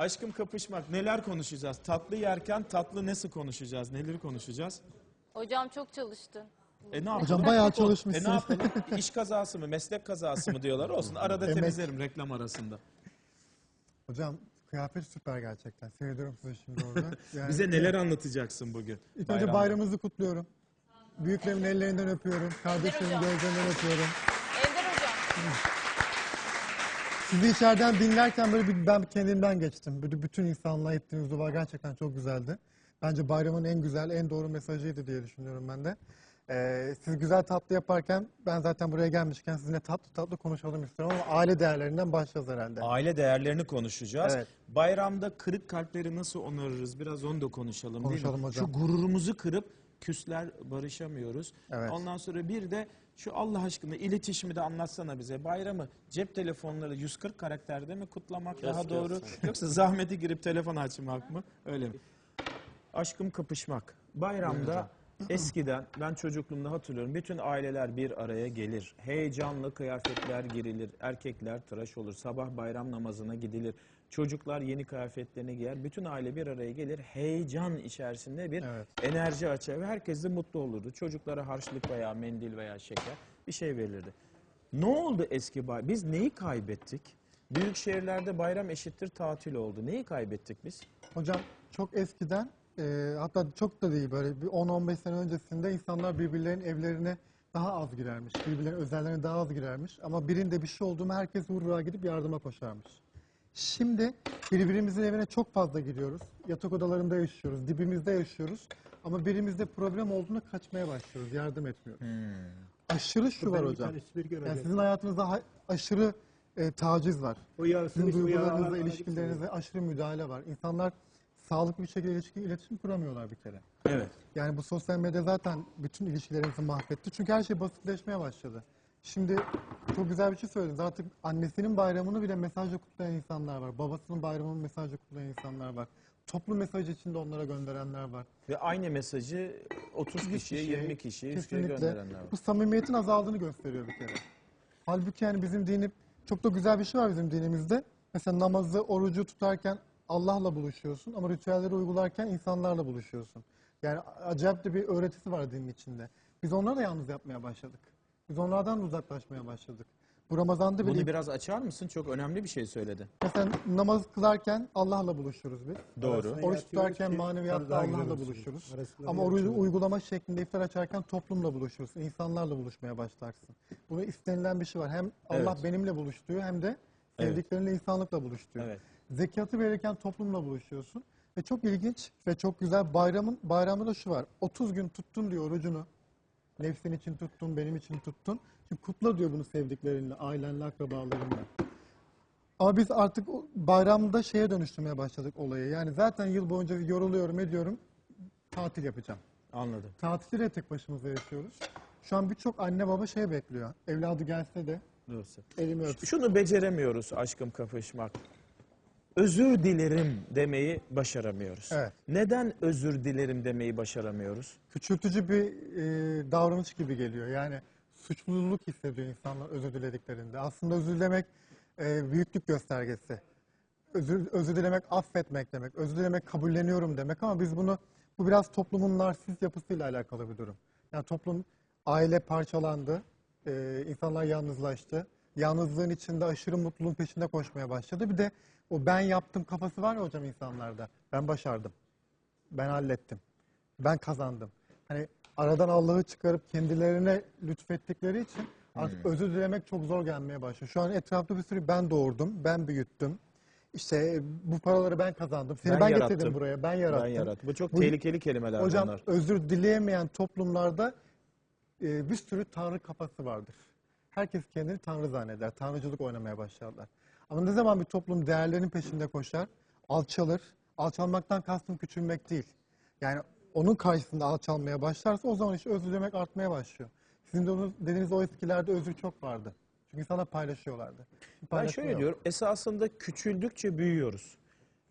Aşkım kapışmak. Neler konuşacağız? Tatlı yerken tatlı nasıl konuşacağız? Neleri konuşacağız? Hocam çok çalıştın. E ne yapalım? Hocam bayağı E ne yapalım? İş kazası mı, meslek kazası mı diyorlar. Olsun arada Emek. temizlerim reklam arasında. Hocam kıyafet süper gerçekten. Seyrediyorum sizi şimdi orada. Yani Bize neler anlatacaksın bugün? İlk önce bayramda? bayramınızı kutluyorum. Büyüklerimin ellerinden öpüyorum. Kardeşlerimin gözlerinden öpüyorum. Ender hocam. Sizi içeriden dinlerken böyle bir, ben kendimden geçtim. Böyle bütün insanlığa ettiğiniz dua gerçekten çok güzeldi. Bence bayramın en güzel, en doğru mesajıydı diye düşünüyorum ben de. Ee, siz güzel tatlı yaparken ben zaten buraya gelmişken sizinle tatlı tatlı konuşalım istiyorum ama aile değerlerinden başlayacağız herhalde. Aile değerlerini konuşacağız. Evet. Bayramda kırık kalpleri nasıl onarırız? Biraz onu da konuşalım, Konuşalım değil mi? hocam. Şu gururumuzu kırıp küsler barışamıyoruz. Evet. Ondan sonra bir de şu Allah aşkına iletişimi de anlatsana bize. Bayramı cep telefonları 140 karakterde mi kutlamak daha doğru? Yoksa zahmete girip telefon açmak mı? Öyle mi? Aşkım kapışmak. Bayramda eskiden ben çocukluğumda hatırlıyorum. Bütün aileler bir araya gelir. Heyecanlı kıyafetler girilir. Erkekler tıraş olur. Sabah bayram namazına gidilir. Çocuklar yeni kıyafetlerini giyer. Bütün aile bir araya gelir. Heyecan içerisinde bir Evet. enerji açar ve herkes de mutlu olurdu. Çocuklara harçlık veya mendil veya şeker bir şey verilirdi. Ne oldu eski bay? Biz neyi kaybettik? Büyük şehirlerde bayram eşittir tatil oldu. Neyi kaybettik biz? Hocam çok eskiden e, hatta çok da değil böyle bir 10-15 sene öncesinde insanlar birbirlerinin evlerine daha az girermiş. Birbirlerinin özellerine daha az girermiş. Ama birinde bir şey oldu mu herkes hurra gidip yardıma koşarmış. Şimdi birbirimizin evine çok fazla giriyoruz. Yatak odalarında yaşıyoruz, dibimizde yaşıyoruz. Ama birimizde problem olduğunda kaçmaya başlıyoruz, yardım etmiyoruz. Aşırı şu var hocam. Yani sizin hayatınızda ha- aşırı e, taciz var. O yarısını Sizin yağ- ilişkilerinizde aşırı müdahale var. İnsanlar sağlıklı bir şekilde ilişki, iletişim kuramıyorlar bir kere. Evet. Yani bu sosyal medya zaten bütün ilişkilerimizi mahvetti. Çünkü her şey basitleşmeye başladı. Şimdi çok güzel bir şey söylediniz. Artık annesinin bayramını bile mesajla kutlayan insanlar var. Babasının bayramını mesajla kutlayan insanlar var. Toplu mesaj içinde onlara gönderenler var. Ve aynı mesajı 30 kişiye, 20 kişiye, 100 kişiye gönderenler var. Bu samimiyetin azaldığını gösteriyor bir kere. Halbuki yani bizim dinim, çok da güzel bir şey var bizim dinimizde. Mesela namazı, orucu tutarken Allah'la buluşuyorsun ama ritüelleri uygularken insanlarla buluşuyorsun. Yani acayip de bir öğretisi var dinin içinde. Biz onları da yalnız yapmaya başladık. Biz onlardan da uzaklaşmaya başladık. Bu Ramazan'da bile Bunu biraz açar mısın? Çok önemli bir şey söyledin. mesela namaz kılarken Allah'la buluşuruz biz. Doğru. Oruç tutarken maneviyatta Allah'la buluşuruz. Ama orucu uygulama şeklinde iftar açarken toplumla buluşursun. insanlarla buluşmaya başlarsın. Bunu istenilen bir şey var. Hem Allah Evet. benimle buluşturuyor hem de Evet. sevdiklerinle insanlıkla buluşturuyor. Evet. Zekatı verirken toplumla buluşuyorsun. Ve çok ilginç ve çok güzel bayramın bayramda da şu var. 30 gün tuttun diyor orucunu. Nefsin için tuttun, benim için tuttun. Şimdi kutla diyor bunu sevdiklerinle, ailenle, akrabalarınla. Ama biz artık bayramda şeye dönüştürmeye başladık olayı. Yani zaten yıl boyunca yoruluyorum, ediyorum. Tatil yapacağım. Anladım. Tatilde de tek başımıza yaşıyoruz. Şu an birçok anne baba şey bekliyor. Evladı gelse de Dursun. elimi öpsün. Şunu beceremiyoruz aşkım kapışmak. Özür dilerim demeyi başaramıyoruz. Evet. Neden özür dilerim demeyi başaramıyoruz? Küçültücü bir e, davranış gibi geliyor. Yani suçluluk hissediyor insanlar özür dilediklerinde. Aslında özür dilemek e, büyüklük göstergesi. Özür, özür dilemek affetmek demek. Özür dilemek kabulleniyorum demek ama biz bunu bu biraz toplumun narsist yapısıyla alakalı bir durum. Yani toplum aile parçalandı, e, insanlar yalnızlaştı. Yalnızlığın içinde aşırı mutluluğun peşinde koşmaya başladı. Bir de o ben yaptım kafası var ya hocam insanlarda. Ben başardım. Ben hallettim. Ben kazandım. Hani aradan Allah'ı çıkarıp kendilerine lütfettikleri için artık özür dilemek çok zor gelmeye başlıyor. Şu an etrafta bir sürü ben doğurdum, ben büyüttüm. İşte e, bu paraları ben kazandım. Seni Ben ben, yarattım. getirdim buraya, ben yarattım. Ben yarattım. Bu çok Bu- tehlikeli kelimeler Hocam bunlar. özür dileyemeyen toplumlarda e, bir sürü tanrı kafası vardır. Herkes kendini tanrı zanneder. Tanrıcılık oynamaya başlarlar. Ama ne zaman bir toplum değerlerinin peşinde koşar, alçalır. Alçalmaktan kastım küçülmek değil. Yani onun karşısında alçalmaya başlarsa o zaman işte özür dilemek artmaya başlıyor. Sizin de onu dediğiniz o eskilerde özür çok vardı. Çünkü insanlar paylaşıyorlardı. Ben şöyle diyorum. Esasında küçüldükçe büyüyoruz.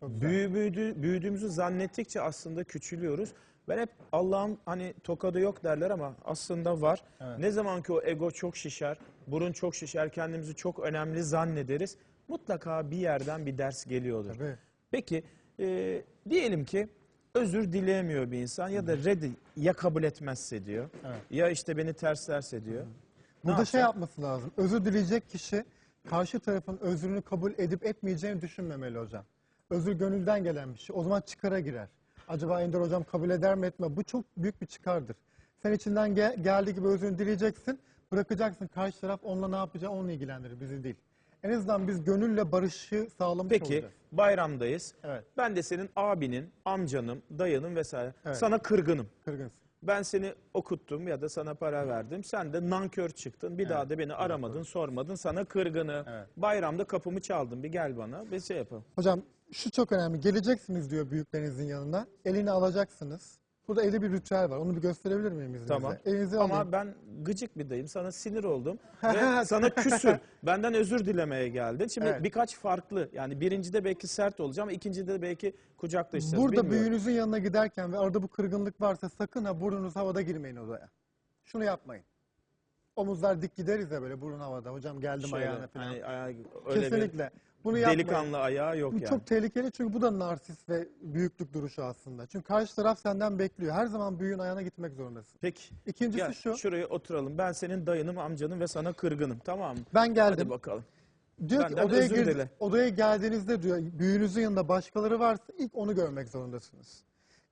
Büyü, büyüdü, büyüdüğümüzü zannettikçe aslında küçülüyoruz. Ben hep Allah'ın hani tokadı yok derler ama aslında var. Evet. Ne zaman ki o ego çok şişer, burun çok şişer, kendimizi çok önemli zannederiz. Mutlaka bir yerden bir ders geliyordur. Tabii. Peki e, diyelim ki özür dileyemiyor bir insan ya da reddi ya kabul etmezse diyor. Evet. Ya işte beni terslerse diyor. Ne Burada şey yapacak? yapması lazım. Özür dileyecek kişi karşı tarafın özrünü kabul edip etmeyeceğini düşünmemeli hocam. Özür gönülden gelen bir şey. O zaman çıkara girer. Acaba Ender hocam kabul eder mi etme? Bu çok büyük bir çıkardır. Sen içinden ge- geldiği gibi özrünü dileyeceksin. Bırakacaksın. Karşı taraf onunla ne yapacağı onunla ilgilendirir. Bizi değil. En azından biz gönülle barışı sağlamış Peki olacağız. bayramdayız. Evet. Ben de senin abinin, amcanım, dayının vesaire. Evet. Sana kırgınım. Kırgınsın. Ben seni okuttum ya da sana para verdim. Sen de nankör çıktın. Bir daha da beni aramadın, sormadın. Sana kırgını. Evet. Bayramda kapımı çaldın. Bir gel bana. Bir şey yapalım. Hocam şu çok önemli. Geleceksiniz diyor büyüklerinizin yanına. Elini alacaksınız. Burada evde bir ritüel var. Onu bir gösterebilir miyim izninizle? Tamam. Elinizi Ama alayım. ben gıcık bir dayım. Sana sinir oldum. ve sana küsüm. Benden özür dilemeye geldin. Şimdi Evet. birkaç farklı. Yani birincide belki sert olacağım. ikincide belki kucaklaşacağız. Burada Bilmiyorum. büyüğünüzün yanına giderken ve arada bu kırgınlık varsa sakın ha burnunuz havada girmeyin odaya. Şunu yapmayın. Omuzlar dik gideriz ya böyle burun havada. Hocam geldim Şöyle, ayağına falan. hani ayağı- öyle Kesinlikle. Bunu yapmayın. delikanlı ayağı yok Bu yani. çok tehlikeli çünkü bu da narsist ve büyüklük duruşu aslında. Çünkü karşı taraf senden bekliyor. Her zaman büyüğün ayağına gitmek zorundasın. Peki. İkincisi Gel şu. şuraya oturalım. Ben senin dayınım, amcanım ve sana kırgınım. Tamam mı? Ben Hadi geldim. bakalım. Diyor ki Benden odaya, özür gir- dile. odaya geldiğinizde diyor büyüğünüzün yanında başkaları varsa ilk onu görmek zorundasınız.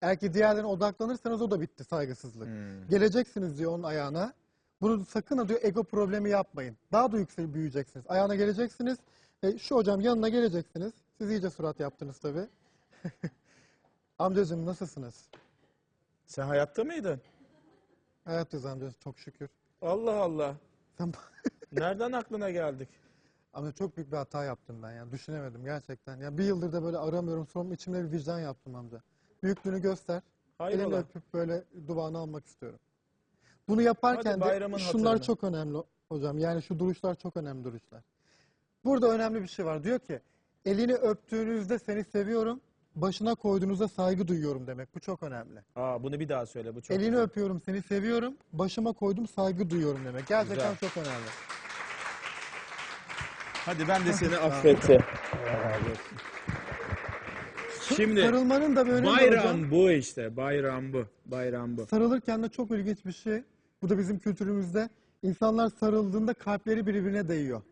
Eğer ki diğerlerine odaklanırsanız o da bitti saygısızlık. Hmm. Geleceksiniz diyor onun ayağına. Bunu sakın ha diyor ego problemi yapmayın. Daha da yüksek büyüyeceksiniz. Ayağına geleceksiniz. Ve şu hocam yanına geleceksiniz. Siz iyice surat yaptınız tabii. Amcacığım nasılsınız? Sen hayatta mıydın? Hayattayız amca çok şükür. Allah Allah. Sen- Nereden aklına geldik? Amca çok büyük bir hata yaptım ben ya. Düşünemedim gerçekten. Ya bir yıldır da böyle aramıyorum. Sonra içimde bir vicdan yaptım amca. Büyüklüğünü göster. Elini Hayrola. öpüp böyle duvağını almak istiyorum. Bunu yaparken Hadi de bayramın şunlar hatırına. çok önemli hocam. Yani şu duruşlar çok önemli duruşlar. Burada önemli bir şey var. Diyor ki elini öptüğünüzde seni seviyorum. Başına koyduğunuzda saygı duyuyorum demek. Bu çok önemli. Aa, bunu bir daha söyle. Bu çok elini güzel. öpüyorum, seni seviyorum. Başıma koydum, saygı duyuyorum demek. Gerçekten Güzel. çok önemli. Hadi ben de seni affettim. Şimdi Sarılmanın da bir önemi var hocam. bayram bu işte. Bayram bu. Bayram bu. Sarılırken de çok ilginç bir şey. Bu da bizim kültürümüzde. İnsanlar sarıldığında kalpleri birbirine değiyor.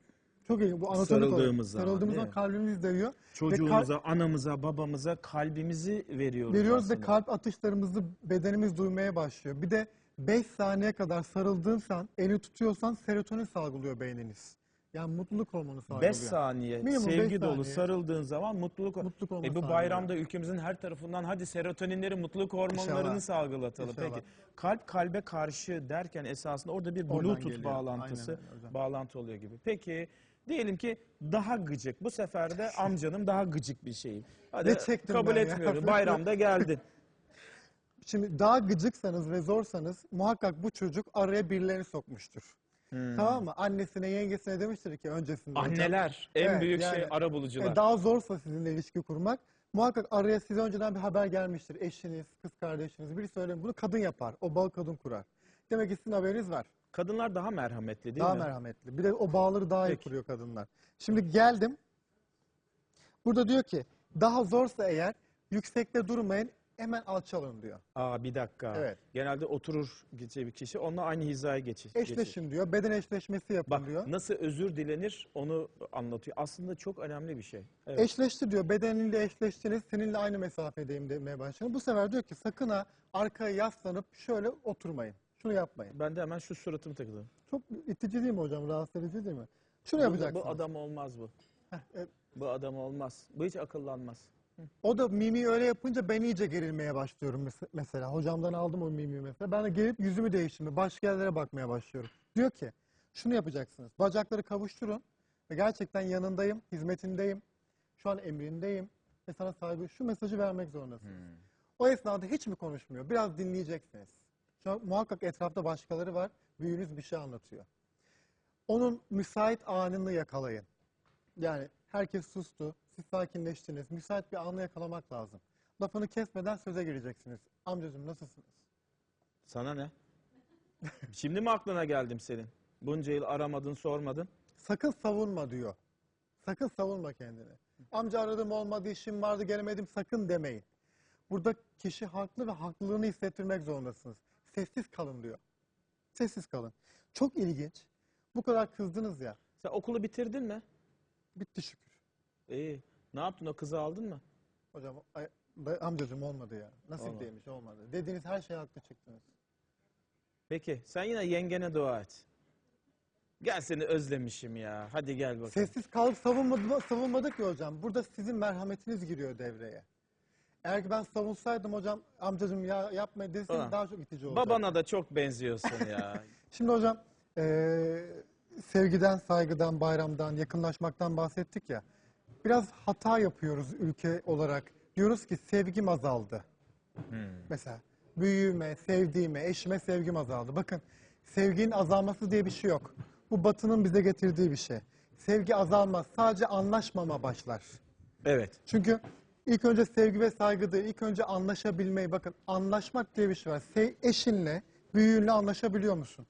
Çok ilginç. Bu anatomik olarak. Sarıldığımız zaman, Sarıldığımız değil zaman mi? kalbimiz. Ve Çocuğumuza, anamıza, babamıza kalbimizi veriyoruz Veriyoruz ve aslında. kalp atışlarımızı bedenimiz duymaya başlıyor. Bir de 5 saniye kadar sarıldığınsan, eli tutuyorsan serotonin salgılıyor beyniniz. Yani mutluluk hormonu salgılıyor. 5 saniye Minimum beş sevgi dolu saniye. sarıldığın zaman mutluluk, Mutluluk hormonu e bu salgılıyor. bayramda ülkemizin her tarafından hadi serotoninleri mutluluk hormonlarını İnşallah. salgılatalım. İnşallah. Peki kalp kalbe karşı derken esasında orada bir Oradan bluetooth geliyor. bağlantısı Aynen öyle hocam. bağlantı oluyor gibi. Peki diyelim ki daha gıcık bu sefer de amcanım daha gıcık bir şeyim. Hadi Ne çektim kabul ben ya? etmiyorum. Bayramda geldin. Şimdi daha gıcıksanız ve zorsanız muhakkak bu çocuk araya birilerini sokmuştur. Tamam mı? Annesine, yengesine demiştir ki öncesinde. hocam. Anneler en Evet, büyük yani, şey ara bulucular. E, daha zorsa sizinle ilişki kurmak muhakkak araya size önceden bir haber gelmiştir. Eşiniz, kız kardeşiniz biri söyler bunu kadın yapar. O bağ kadın kurar. Demek ki sizin haberiniz var. Kadınlar daha merhametli değil daha mi? merhametli. Bir de o bağları daha iyi Peki. kuruyor kadınlar. Şimdi geldim. Burada diyor ki daha zorsa eğer yüksekte durmayın hemen alçalın diyor. Aa bir dakika. Evet. Genelde oturur bir kişi onunla aynı hizaya geçir. geçir. Eşleşin diyor. Beden eşleşmesi yapın Bak diyor. nasıl özür dilenir onu anlatıyor. Aslında çok önemli bir şey. Evet. Eşleşti diyor. Bedeniyle eşleştiniz. Seninle aynı mesafedeyim demeye başladın. Bu sefer diyor ki sakın ha arkaya yaslanıp şöyle oturmayın. Şunu yapmayın. Ben de hemen şu suratımı takıldım. Çok itici değil mi hocam? Rahatsız edici değil mi? Şunu yapacaksınız. bu adam olmaz bu. Heh, evet. Bu adam olmaz. Bu hiç akıllanmaz. O da mimi öyle yapınca ben iyice gerilmeye başlıyorum mes- mesela. Hocamdan aldım o mimi mesela. Ben de gelip yüzümü değiştirme, başka yerlere bakmaya başlıyorum. Diyor ki şunu yapacaksınız. Bacakları kavuşturun ve gerçekten yanındayım, hizmetindeyim. Şu an emrindeyim ve sana saygı şu mesajı vermek zorundasınız. O esnada hiç mi konuşmuyor? Biraz dinleyeceksiniz. Şu muhakkak etrafta başkaları var. Büyüğünüz bir şey anlatıyor. Onun müsait anını yakalayın. Yani herkes sustu, siz sakinleştiniz. Müsait bir anı yakalamak lazım. Lafını kesmeden söze gireceksiniz. Amcacığım nasılsınız? Sana ne? Şimdi mi aklına geldim senin? Bunca yıl aramadın, sormadın. Sakın savunma diyor. Sakın savunma kendini. Amca aradım olmadı, işim vardı, gelemedim sakın demeyin. Burada kişi haklı ve haklılığını hissettirmek zorundasınız. Sessiz kalın diyor. Sessiz kalın. Çok ilginç. Bu kadar kızdınız ya. Sen okulu bitirdin mi? Bitti şükür. İyi. Ne yaptın o kızı aldın mı? Hocam ay, amcacığım olmadı ya. Nasip Olmadı. değilmiş olmadı. Dediğiniz her şeye haklı çıktınız. Peki sen yine yengene dua et. Gel seni özlemişim ya. Hadi gel bakalım. Sessiz kalıp savunmadı, savunmadık ya hocam. Burada sizin merhametiniz giriyor devreye. Eğer ki ben savunsaydım hocam amcacığım ya yapmayın Ulan, daha çok itici olacaktı. Babana da çok benziyorsun ya. Şimdi hocam eee, sevgiden, saygıdan, bayramdan, yakınlaşmaktan bahsettik ya. Biraz hata yapıyoruz ülke olarak. Diyoruz ki sevgim azaldı. Mesela büyüğüme, sevdiğime, eşime sevgim azaldı. Bakın sevginin azalması diye bir şey yok. Bu batının bize getirdiği bir şey. Sevgi azalmaz. Sadece anlaşmama başlar. evet. Çünkü ilk önce sevgi ve saygı değil, ilk önce anlaşabilmeyi. Bakın anlaşmak diye bir şey var. Se- eşinle, büyüğünle anlaşabiliyor musun?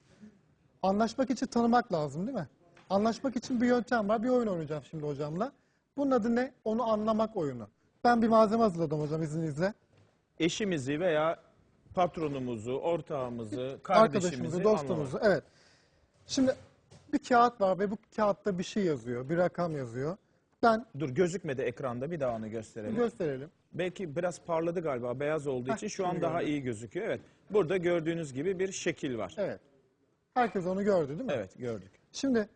Anlaşmak için tanımak lazım değil mi? Anlaşmak için bir yöntem var. Bir oyun oynayacağım şimdi hocamla. Bunun adı ne? Onu anlamak oyunu. Ben bir malzeme hazırladım hocam izninizle. Eşimizi veya patronumuzu, ortağımızı, kardeşimizi Arkadaşımızı, dostumuzu. Evet. Şimdi bir kağıt var ve bu kağıtta bir şey yazıyor. Bir rakam yazıyor. Ben. Dur gözükmedi ekranda bir daha onu gösterelim. gösterelim. Belki biraz parladı galiba beyaz olduğu Heh, için şu an şimdi daha iyi gözüküyor. Evet. Burada gördüğünüz gibi bir şekil var. Evet. Herkes onu gördü değil mi? Evet gördük. Şimdi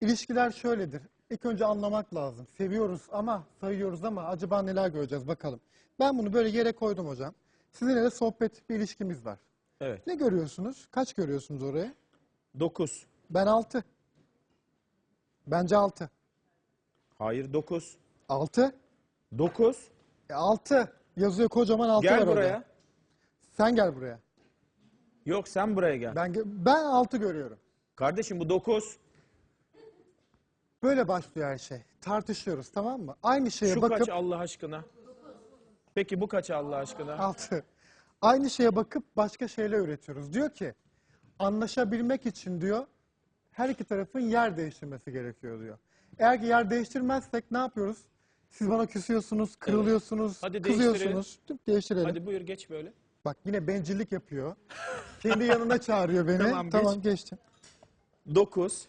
ilişkiler şöyledir. İlk önce anlamak lazım. Seviyoruz ama sayıyoruz ama acaba neler göreceğiz bakalım. Ben bunu böyle yere koydum hocam. Sizinle de sohbet bir ilişkimiz var. Evet. Ne görüyorsunuz? Kaç görüyorsunuz oraya? 9. Ben 6. Bence 6. Hayır 9. 6. 9. E 6. Yazıyor kocaman 6 var Gel orada. buraya. Sen gel buraya. Yok sen buraya gel. Ben ge- ben 6 görüyorum. Kardeşim bu 9. Böyle başlıyor her şey. Tartışıyoruz tamam mı? Aynı şeye Şu bakıp kaç Allah aşkına? Peki bu kaç Allah aşkına? Altı. Aynı şeye bakıp başka şeyler üretiyoruz. Diyor ki anlaşabilmek için diyor her iki tarafın yer değiştirmesi gerekiyor diyor. Eğer ki yer değiştirmezsek ne yapıyoruz? Siz bana küsüyorsunuz, kırılıyorsunuz, Hadi kızıyorsunuz. Tüm değiştirelim. Hadi buyur geç böyle. Bak yine bencillik yapıyor. Kendi yanına çağırıyor beni. Tamam, tamam, geç. geçtim. 9.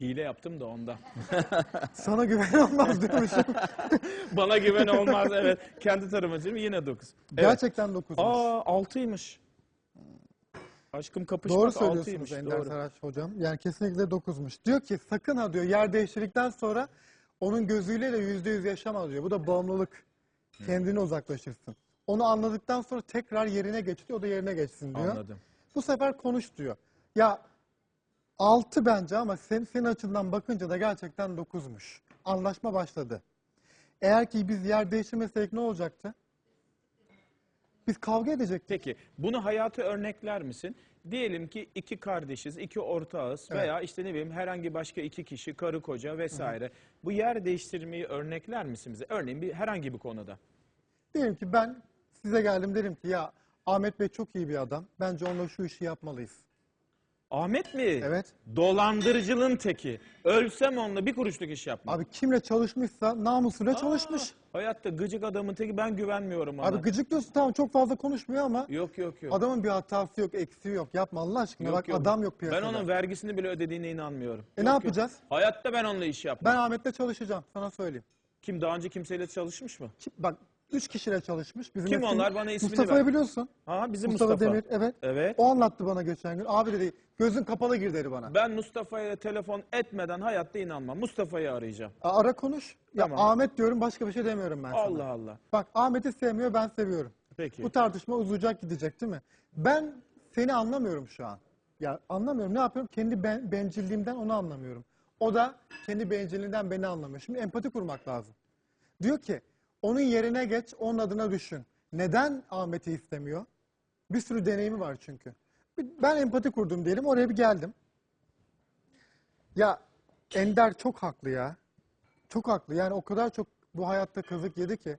Hile yaptım da ondan. Sana güven olmaz diyormuşum. Bana güven olmaz evet. Kendi tarafıma söyleyeyim yine 9. Evet. Gerçekten dokuzmuş. Aa 6'ymış. Aşkım kapışmak Doğru 6'ymış. söylüyorsunuz Ender Doğru. Saraç hocam. Yani kesinlikle dokuzmuş. Diyor ki sakın ha diyor yer değiştirdikten sonra onun gözüyle de yüzde yüz yaşama diyor. Bu da bağımlılık. Kendini uzaklaşırsın. Onu anladıktan sonra tekrar yerine geç diyor. O da yerine geçsin diyor. Anladım. Bu sefer konuş diyor. Ya altı bence ama sen, senin açından bakınca da gerçekten dokuzmuş. Anlaşma başladı. Eğer ki biz yer değiştirmeseydik ne olacaktı? Biz kavga edecektik. Peki bunu hayatı örnekler misin? Diyelim ki iki kardeşiz, iki ortağız Evet. veya işte ne bileyim herhangi başka iki kişi, karı koca vesaire. Bu yer değiştirmeyi örnekler misin bize? Örneğin bir herhangi bir konuda. Diyelim ki ben size geldim dedim ki ya Ahmet Bey çok iyi bir adam. Bence onunla şu işi yapmalıyız. Ahmet mi? Evet. Dolandırıcılığın teki. Ölsem onunla bir kuruşluk iş yapmam. Abi kimle çalışmışsa namusuyla çalışmış. Hayatta gıcık adamın teki ben güvenmiyorum ona. Abi gıcık diyorsun tamam çok fazla konuşmuyor ama yok yok yok. adamın bir hatası yok, eksiği yok. Yapma Allah aşkına bak adam yok Ben piyasada. onun vergisini bile ödediğine inanmıyorum. E ne yapacağız? Hayatta ben onunla iş yapmam. Ben Ahmet'le çalışacağım sana söyleyeyim. Kim daha önce kimseyle çalışmış mı? Kim, bak üç kişiyle çalışmış. Bizim Kim onlar? Bana ismini Mustafa'yı ver. biliyorsun. Ha bizim Mustafa, Mustafa. Demir evet. Evet. O anlattı bana geçen gün. Abi dedi gözün kapalı gir dedi bana. Ben Mustafa'ya telefon etmeden hayatta inanmam. Mustafa'yı arayacağım. A- Ara konuş. Ya Tamam. Ahmet diyorum başka bir şey demiyorum ben sana. Allah Allah. Bak Ahmet'i sevmiyor ben seviyorum. Peki. Bu tartışma uzayacak gidecek değil mi? Ben seni anlamıyorum şu an. Ya anlamıyorum. Ne yapıyorum? Kendi ben, bencilliğimden onu anlamıyorum. O da kendi bencilliğinden beni anlamıyor. Şimdi empati kurmak lazım. Diyor ki onun yerine geç, onun adına düşün. Neden Ahmet'i istemiyor? Bir sürü deneyimi var çünkü. Ben empati kurdum diyelim, oraya bir geldim. Ya Ender çok haklı ya. Çok haklı. Yani o kadar çok bu hayatta kazık yedi ki.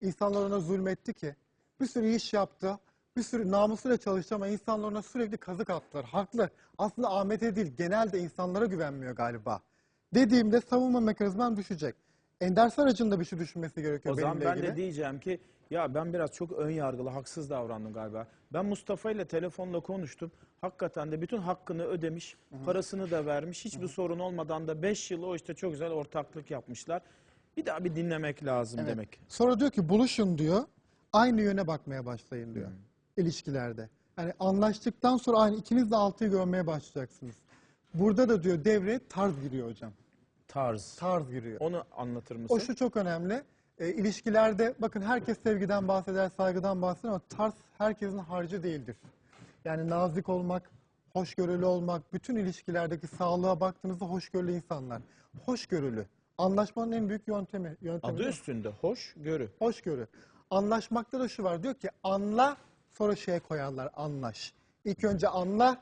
İnsanlar ona zulmetti ki. Bir sürü iş yaptı. Bir sürü namusuyla çalıştı ama insanlar ona sürekli kazık attılar. Haklı. Aslında Ahmet'e değil genelde insanlara güvenmiyor galiba. Dediğimde savunma mekanizman düşecek. Ender Sarıcı'nın da bir şey düşünmesi gerekiyor O zaman benimle ben ilgili. de diyeceğim ki ya ben biraz çok ön yargılı, haksız davrandım galiba. Ben Mustafa ile telefonla konuştum. Hakikaten de bütün hakkını ödemiş, parasını da vermiş. Hiçbir sorun olmadan da 5 yıl o işte çok güzel ortaklık yapmışlar. Bir daha bir dinlemek lazım Evet. demek. Sonra diyor ki buluşun diyor. Aynı yöne bakmaya başlayın diyor. ilişkilerde. Yani anlaştıktan sonra aynı ikiniz de altıyı görmeye başlayacaksınız. Burada da diyor devreye tarz giriyor hocam. Tarz. Tarz giriyor. Onu anlatır mısın? O şu çok önemli. E, ilişkilerde bakın herkes sevgiden bahseder, saygıdan bahseder ama tarz herkesin harcı değildir. Yani nazik olmak, hoşgörülü olmak, bütün ilişkilerdeki sağlığa baktığınızda hoşgörülü insanlar. Hoşgörülü. Anlaşmanın en büyük yöntemi. yöntemi Adı de üstünde hoş görü. Hoşgörü. Anlaşmakta da şu var. Diyor ki anla sonra şeye koyarlar anlaş. İlk önce anla,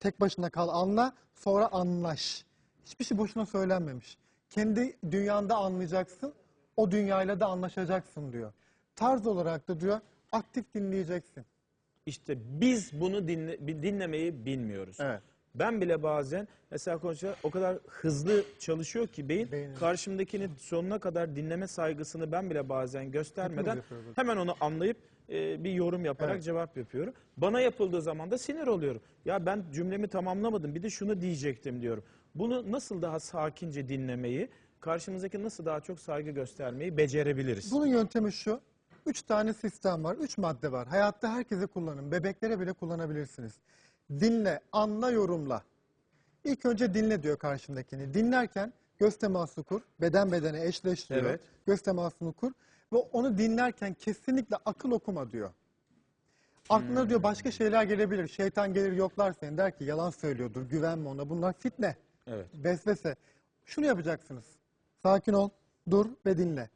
tek başına kal anla, sonra anlaş. Hiçbir şey boşuna söylenmemiş. Kendi dünyanda anlayacaksın, o dünyayla da anlaşacaksın diyor. Tarz olarak da diyor aktif dinleyeceksin. İşte biz bunu dinle, dinlemeyi bilmiyoruz. Evet. Ben bile bazen mesela konuşuyor o kadar hızlı çalışıyor ki beyin Beynin. karşımdakini sonuna kadar dinleme saygısını ben bile bazen göstermeden hemen onu anlayıp e, bir yorum yaparak Evet. cevap yapıyorum. Bana yapıldığı zaman da sinir oluyorum. Ya ben cümlemi tamamlamadım bir de şunu diyecektim diyorum. Bunu nasıl daha sakince dinlemeyi, karşımızdaki nasıl daha çok saygı göstermeyi becerebiliriz? Bunun yöntemi şu. Üç tane sistem var, üç madde var. Hayatta herkese kullanın, bebeklere bile kullanabilirsiniz. Dinle, anla, yorumla. İlk önce dinle diyor karşındakini. Dinlerken göz teması kur, beden bedene eşleştiriyor. Evet. Göz temasını kur ve onu dinlerken kesinlikle akıl okuma diyor. Aklına diyor başka şeyler gelebilir. Şeytan gelir yoklar seni der ki yalan söylüyordur, güvenme ona. Bunlar fitne. Evet. Vesvese. Şunu yapacaksınız. Sakin ol, dur ve dinle.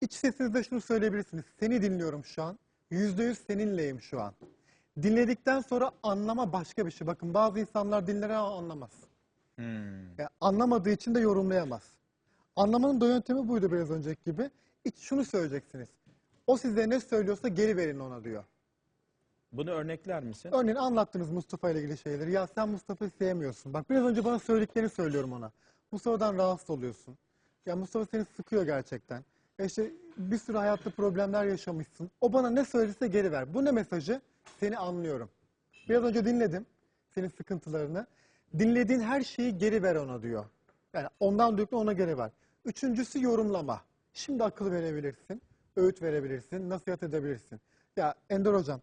İç sesinizde şunu söyleyebilirsiniz. Seni dinliyorum şu an. Yüzde yüz seninleyim şu an. Dinledikten sonra anlama başka bir şey. Bakın bazı insanlar dinler ama anlamaz. Hmm. Yani anlamadığı için de yorumlayamaz. Anlamanın da yöntemi buydu biraz önceki gibi. İç şunu söyleyeceksiniz. O size ne söylüyorsa geri verin ona diyor. Bunu örnekler misin? Örneğin anlattınız Mustafa ile ilgili şeyleri. Ya sen Mustafa'yı sevmiyorsun. Bak biraz önce bana söylediklerini söylüyorum ona. Mustafa'dan rahatsız oluyorsun. Ya Mustafa seni sıkıyor gerçekten. E işte bir sürü hayatta problemler yaşamışsın. O bana ne söylediyse geri ver. Bu ne mesajı? Seni anlıyorum. Biraz önce dinledim senin sıkıntılarını. Dinlediğin her şeyi geri ver ona diyor. Yani ondan duyduklarını ona geri ver. Üçüncüsü yorumlama. Şimdi akıl verebilirsin, öğüt verebilirsin, nasihat edebilirsin. Ya Ender Hocam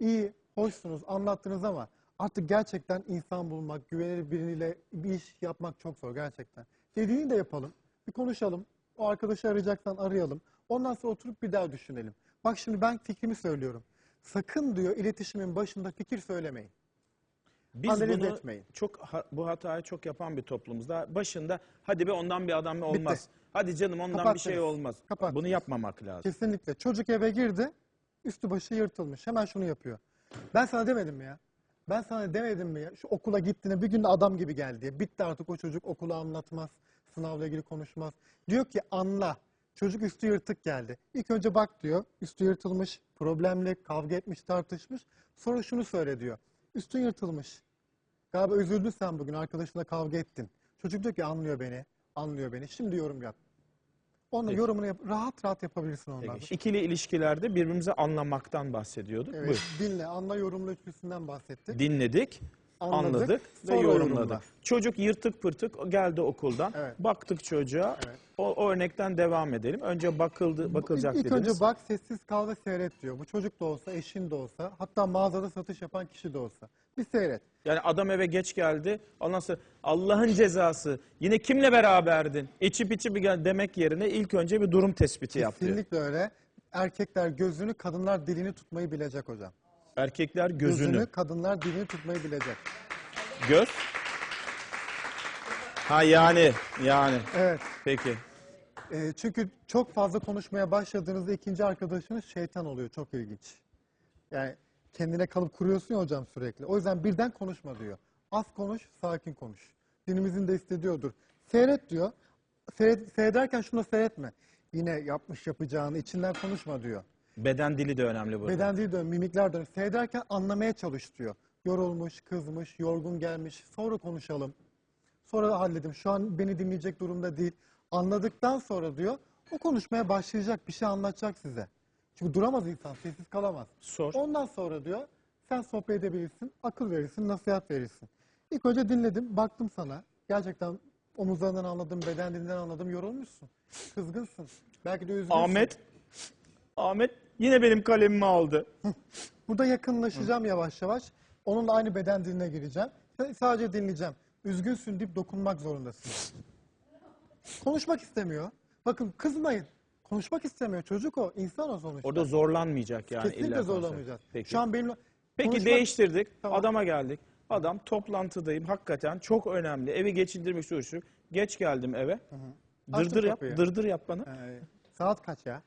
iyi, hoşsunuz, anlattınız ama artık gerçekten insan bulmak, güvenilir biriyle bir iş yapmak çok zor gerçekten. Dediğini de yapalım, bir konuşalım. O arkadaşı arayacaksan arayalım. Ondan sonra oturup bir daha düşünelim. Bak şimdi ben fikrimi söylüyorum. Sakın diyor iletişimin başında fikir söylemeyin. Biz Analiz bunu etmeyin. çok ha- bu hatayı çok yapan bir toplumuzda başında hadi be ondan bir adam olmaz. Hadi canım ondan bir Kapattınız. şey olmaz. Kapattınız. Bunu yapmamak lazım. Kesinlikle. Çocuk eve girdi, üstü başı yırtılmış. Hemen şunu yapıyor. Ben sana demedim mi ya? Ben sana demedim mi ya? Şu okula gittiğinde bir gün adam gibi geldi. Bitti artık o çocuk okulu anlatmaz. Sınavla ilgili konuşmaz. Diyor ki anla. Çocuk üstü yırtık geldi. İlk önce bak diyor. Üstü yırtılmış, problemli, kavga etmiş, tartışmış. Sonra şunu söyle diyor. Üstün yırtılmış. Galiba üzüldün sen bugün arkadaşınla kavga ettin. Çocuk diyor ki anlıyor beni, anlıyor beni. Şimdi yorum yap. Onun Peki. yorumunu yap, rahat rahat yapabilirsin ondan. Peki. İkili ilişkilerde birbirimizi anlamaktan bahsediyorduk. Evet, Buyur. dinle, anla, yorumla üçlüsünden bahsettik. Dinledik, Anladık, anladık ve sonra yorumladık. yorumla. Çocuk yırtık pırtık geldi okuldan. Evet. Baktık çocuğa. Evet. O, o örnekten devam edelim. Önce bakıldı bakılacak İlk dediniz. önce bak, sessiz kal ve seyret diyor. Bu çocuk da olsa, eşin de olsa, hatta mağazada satış yapan kişi de olsa. Bir seyret. Yani adam eve geç geldi. Ondan sonra Allah'ın cezası. Yine kimle beraberdin? İçip içip demek yerine ilk önce bir durum tespiti yap diyor. Kesinlikle öyle. Erkekler gözünü, kadınlar dilini tutmayı bilecek hocam. Erkekler gözünü. kadınlar dilini tutmayı bilecek. Göz. Ha yani yani. Evet. Peki. E, çünkü çok fazla konuşmaya başladığınızda ikinci arkadaşınız şeytan oluyor. Çok ilginç. Yani kendine kalıp kuruyorsun ya hocam sürekli. O yüzden birden konuşma diyor. Az konuş, sakin konuş. Dinimizin de istediyordur. Seyret diyor. Seyret, seyrederken şunu seyretme. Yine yapmış yapacağını içinden konuşma diyor. Beden dili de önemli burada. Beden değil dön, mimikler dön. Seyrederken anlamaya çalış diyor. Yorulmuş, kızmış, yorgun gelmiş. Sonra konuşalım. Sonra halledim. Şu an beni dinleyecek durumda değil. Anladıktan sonra diyor o konuşmaya başlayacak bir şey anlatacak size. Çünkü duramaz insan, sessiz kalamaz. Sor. Ondan sonra diyor sen sohbet edebilirsin, akıl verirsin, nasihat verirsin. İlk önce dinledim, baktım sana. Gerçekten omuzlarından anladım, beden dilinden anladım, yorulmuşsun. Kızgınsın. Belki de üzgünsün. Ahmet. Ahmet yine benim kalemimi aldı. Burada yakınlaşacağım yavaş yavaş. Onunla aynı beden diline gireceğim. Sadece dinleyeceğim. Üzgünsün deyip dokunmak zorundasın. Konuşmak istemiyor. Bakın kızmayın. Konuşmak istemiyor. Çocuk o. insan o sonuçta. Orada zorlanmayacak yani. Kesinlikle illa zorlamayacağız. Peki. Şu an benimle... Peki konuşmak- değiştirdik. Tamam. Adama geldik. Adam toplantıdayım. Hakikaten çok önemli. Evi geçindirmek istiyor. Geç geldim eve. Açtım Dırdır yap. kapıyı. Dırdır yap bana. Ee, saat kaç ya?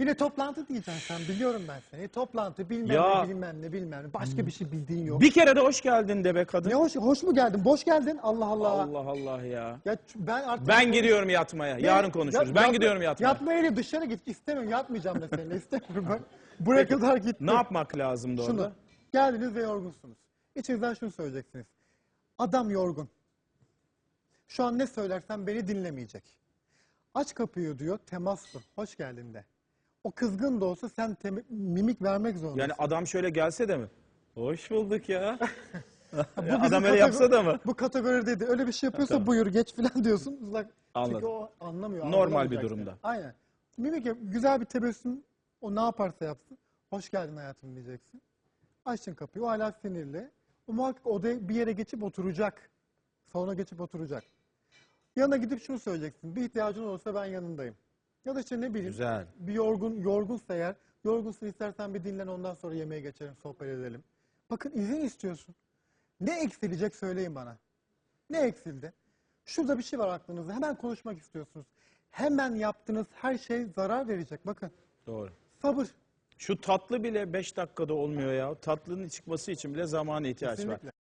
Yine toplantı diyeceksin sen. Biliyorum ben seni. Toplantı bilmem Ya. ne bilmem ne bilmem ne. Başka bir şey bildiğin yok. Bir kere de hoş geldin de be kadın. Ne hoş, hoş mu geldin? Boş geldin. Allah Allah. Allah Allah ya. Ya ç- ben artık... Ben gidiyorum yatmaya. Yarın konuşuruz. Ben yatma- gidiyorum yatmaya. Yatmaya değil dışarı git. İstemiyorum. Yatmayacağım da seninle. İstemiyorum ben. Buraya kadar gittim. Ne yapmak lazımdı Şunu. orada? Geldiniz ve yorgunsunuz. İçinizden şunu söyleyeceksiniz. Adam yorgun. Şu an ne söylersem beni dinlemeyecek. Aç kapıyı diyor. Temas kur. Hoş geldin de. O kızgın da olsa sen mimik vermek zorundasın. Yani adam şöyle gelse de mi? Hoş bulduk ya. Bu bizim adam öyle kategori- yapsa da mı? Bu kategoride de öyle bir şey yapıyorsa buyur geç falan diyorsun. Çünkü Anladım. o anlamıyor. Normal bir durumda. seni. Aynen. Mimik yap, güzel bir tebessüm o ne yaparsa yapsın. Hoş geldin hayatım diyeceksin. Açtın kapıyı o hala sinirli. O muhakkak odaya bir yere geçip oturacak. Salona geçip oturacak. Yanına gidip şunu söyleyeceksin. Bir ihtiyacın olursa ben yanındayım. Ya da işte ne bileyim. Güzel. Bir yorgun, yorgunsa eğer. Yorgunsun istersen bir dinlen ondan sonra yemeğe geçelim, sohbet edelim. Bakın izin istiyorsun. Ne eksilecek söyleyin bana. Ne eksildi? Şurada bir şey var aklınızda. Hemen konuşmak istiyorsunuz. Hemen yaptığınız her şey zarar verecek. Bakın Doğru. sabır. Şu tatlı bile 5 dakikada olmuyor ya. Tatlının çıkması için bile zamana ihtiyaç var. Kesinlikle.